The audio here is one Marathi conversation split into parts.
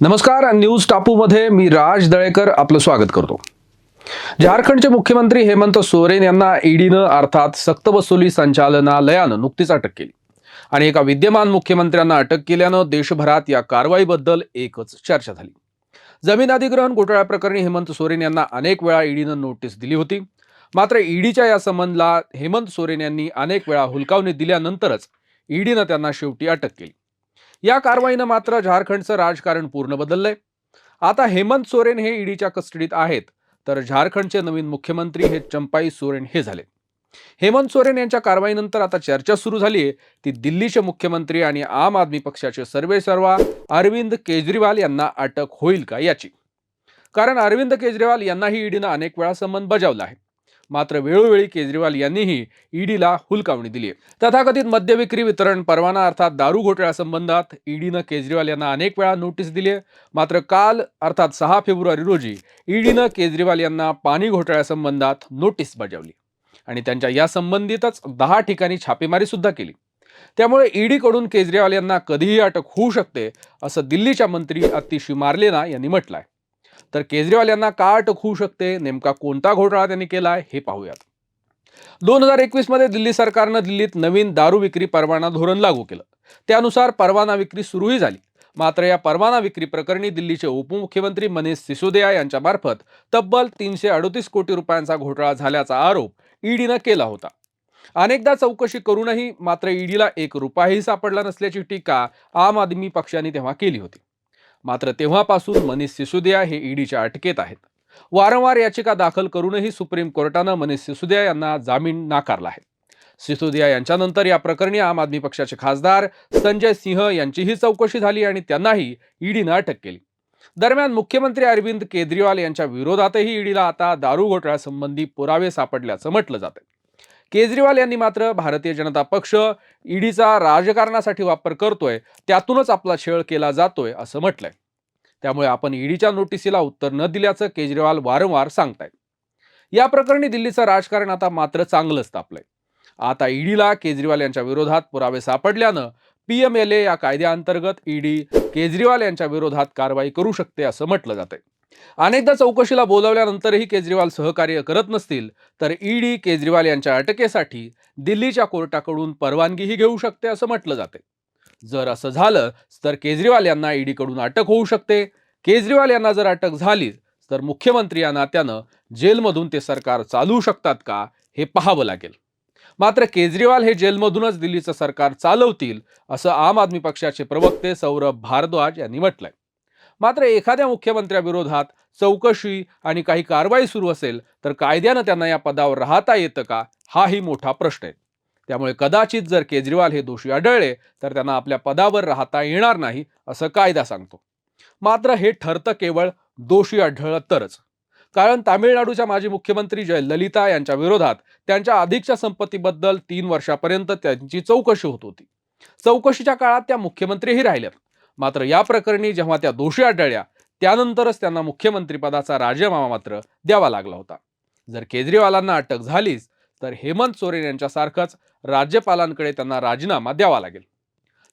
नमस्कार न्यूज टापूमध्ये मी राज दळेकर आपलं स्वागत करतो. झारखंडचे मुख्यमंत्री हेमंत सोरेन यांना ईडीनं अर्थात सक्तवसुली संचालनालयानं नुकतीच अटक केली. आणि एका विद्यमान मुख्यमंत्र्यांना अटक केल्यानं देशभरात या कारवाईबद्दल एकच चर्चा झाली. जमीन अधिग्रहण घोटाळ्याप्रकरणी हेमंत सोरेन यांना अनेक वेळा ईडीनं नोटीस दिली होती. मात्र ईडीच्या या संबंधला हेमंत सोरेन यांनी अनेक वेळा हुलकावणी दिल्यानंतरच ईडीनं त्यांना शेवटी अटक केली. या कारवाईनं मात्र झारखंडचं राजकारण पूर्ण बदललंय. आता हेमंत सोरेन हे ईडीच्या कस्टडीत आहेत तर झारखंडचे नवीन मुख्यमंत्री हे चंपाई सोरेन हे झाले. हेमंत सोरेन यांच्या कारवाईनंतर आता चर्चा सुरू झाली आहे ती दिल्लीचे मुख्यमंत्री आणि आम आदमी पक्षाचे सर्वेसर्वा अरविंद केजरीवाल यांना अटक होईल का याची. कारण अरविंद केजरीवाल यांनाही ईडीनं अनेक वेळा संबंध बजावला आहे. मात्र वेळोवेळी केजरीवाल यांनीही ईडीला हुलकावणी दिली तथाकथित मद्य विक्री वितरण परवाना अर्थात दारू घोटाळ्यासंबंधात ईडीनं केजरीवाल यांना अनेक वेळा नोटीस दिली आहे मात्र काल अर्थात सहा फेब्रुवारी रोजी ईडीनं केजरीवाल यांना पाणी घोटाळ्यासंबंधात नोटीस बजावली आणि त्यांच्या या संबंधितच दहा ठिकाणी छापेमारी सुद्धा केली. त्यामुळे ईडीकडून केजरीवाल यांना कधीही अटक होऊ शकते असं दिल्लीच्या मंत्री अतिशी मार्लेना यांनी म्हटलंय. तर केजरीवाल यांना का अटक होऊ शकते. नेमका कोणता घोटाळा त्यांनी केला हे पाहूयात. दोन हजार एकवीसमध्ये दिल्ली सरकारनं दिल्लीत नवीन दारू विक्री परवाना धोरण लागू केलं. त्यानुसार परवाना विक्री सुरूही झाली. मात्र या परवाना विक्री प्रकरणी दिल्लीचे उपमुख्यमंत्री मनीष सिसोदिया यांच्या मार्फत तब्बल तीनशे अडोतीस कोटी रुपयांचा घोटाळा झाल्याचा आरोप ईडीनं केला होता. अनेकदा चौकशी करूनही मात्र ईडीला एक रुपयाही सापडला नसल्याची टीका आम आदमी पक्षाने तेव्हा केली होती. मात्र तेव्हापासून मनीष सिसोदिया हे ईडीच्या अटकेत आहेत. वारंवार याचिका दाखल करूनही सुप्रीम कोर्टानं मनीष सिसोदिया यांना जामीन नाकारला आहे. सिसोदिया यांच्यानंतर या प्रकरणी आम आदमी पक्षाचे खासदार संजय सिंह यांचीही चौकशी झाली आणि त्यांनाही ईडीनं अटक केली. दरम्यान मुख्यमंत्री अरविंद केजरीवाल यांच्या विरोधातही ईडीला आता दारू घोटाळ्यासंबंधी पुरावे सापडल्याचं म्हटलं जातं केजरीवाल यांनी मात्र भारतीय जनता पक्ष ईडीचा राजकारणासाठी वापर करतोय त्यातूनच आपला छळ केला जातोय असं म्हटलंय. त्यामुळे आपण ईडीच्या नोटिसीला उत्तर न दिल्याचं केजरीवाल वारंवार सांगतायत. या प्रकरणी दिल्लीचं राजकारण आता मात्र चांगलंच तापलंय. आता ईडीला केजरीवाल यांच्या विरोधात पुरावे सापडल्यानं पीएमएलए या कायद्याअंतर्गत ईडी केजरीवाल यांच्या विरोधात कारवाई करू शकते असं म्हटलं जातंय. अनेकदा चौकशीला बोलावल्यानंतरही केजरीवाल सहकार्य करत नसतील तर ईडी केजरीवाल यांच्या अटकेसाठी दिल्लीच्या कोर्टाकडून परवानगीही घेऊ शकते असं म्हटलं जाते. जर असं झालं तर केजरीवाल यांना ईडीकडून अटक होऊ शकते. केजरीवाल यांना जर अटक झाली तर मुख्यमंत्री या नात्यानं जेलमधून ते सरकार चालवू शकतात का हे पाहावं लागेल. मात्र केजरीवाल हे जेलमधूनच दिल्लीचं सरकार चालवतील असं आम आदमी पक्षाचे प्रवक्ते सौरभ भारद्वाज यांनी म्हटलंय. मात्र एखाद्या मुख्यमंत्र्याविरोधात चौकशी आणि काही कारवाई सुरू असेल तर कायद्यानं त्यांना या पदावर राहता येतं का हाही मोठा प्रश्न आहे. त्यामुळे कदाचित जर केजरीवाल हे दोषी आढळले तर त्यांना आपल्या पदावर राहता येणार नाही असं कायदा सांगतो. मात्र हे ठरतं केवळ दोषी आढळलं तरच कारण तामिळनाडूच्या माजी मुख्यमंत्री जयललिता यांच्या विरोधात त्यांच्या अधिकच्या संपत्तीबद्दल तीन वर्षापर्यंत त्यांची चौकशी होत होती. चौकशीच्या काळात त्या मुख्यमंत्रीही राहिल्यात. मात्र या प्रकरणी जेव्हा त्या दोषी आढळल्या त्यानंतरच त्यांना मुख्यमंत्रीपदाचा राजीनामा मात्र द्यावा लागला होता. जर केजरीवालांना अटक झालीच तर हेमंत सोरेन यांच्यासारखंच राज्यपालांकडे त्यांना राजीनामा द्यावा लागेल.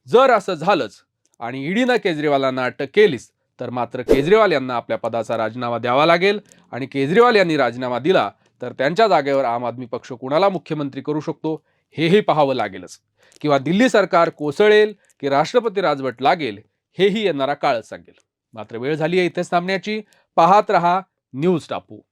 जर असं झालंच आणि ईडीनं केजरीवालांना अटक केलीच तर मात्र केजरीवाल यांना आपल्या पदाचा राजीनामा द्यावा लागेल आणि केजरीवाल यांनी राजीनामा दिला तर त्यांच्या जागेवर आम आदमी पक्ष कुणाला मुख्यमंत्री करू शकतो हेही पाहावं लागेलच. किंवा दिल्ली सरकार कोसळेल की राष्ट्रपती राजवट लागेल हेही येणारा काळ सांगेल. मात्र वेळ झाली आहे इथेच थांबण्याची. पाहत रहा न्यूज टापू.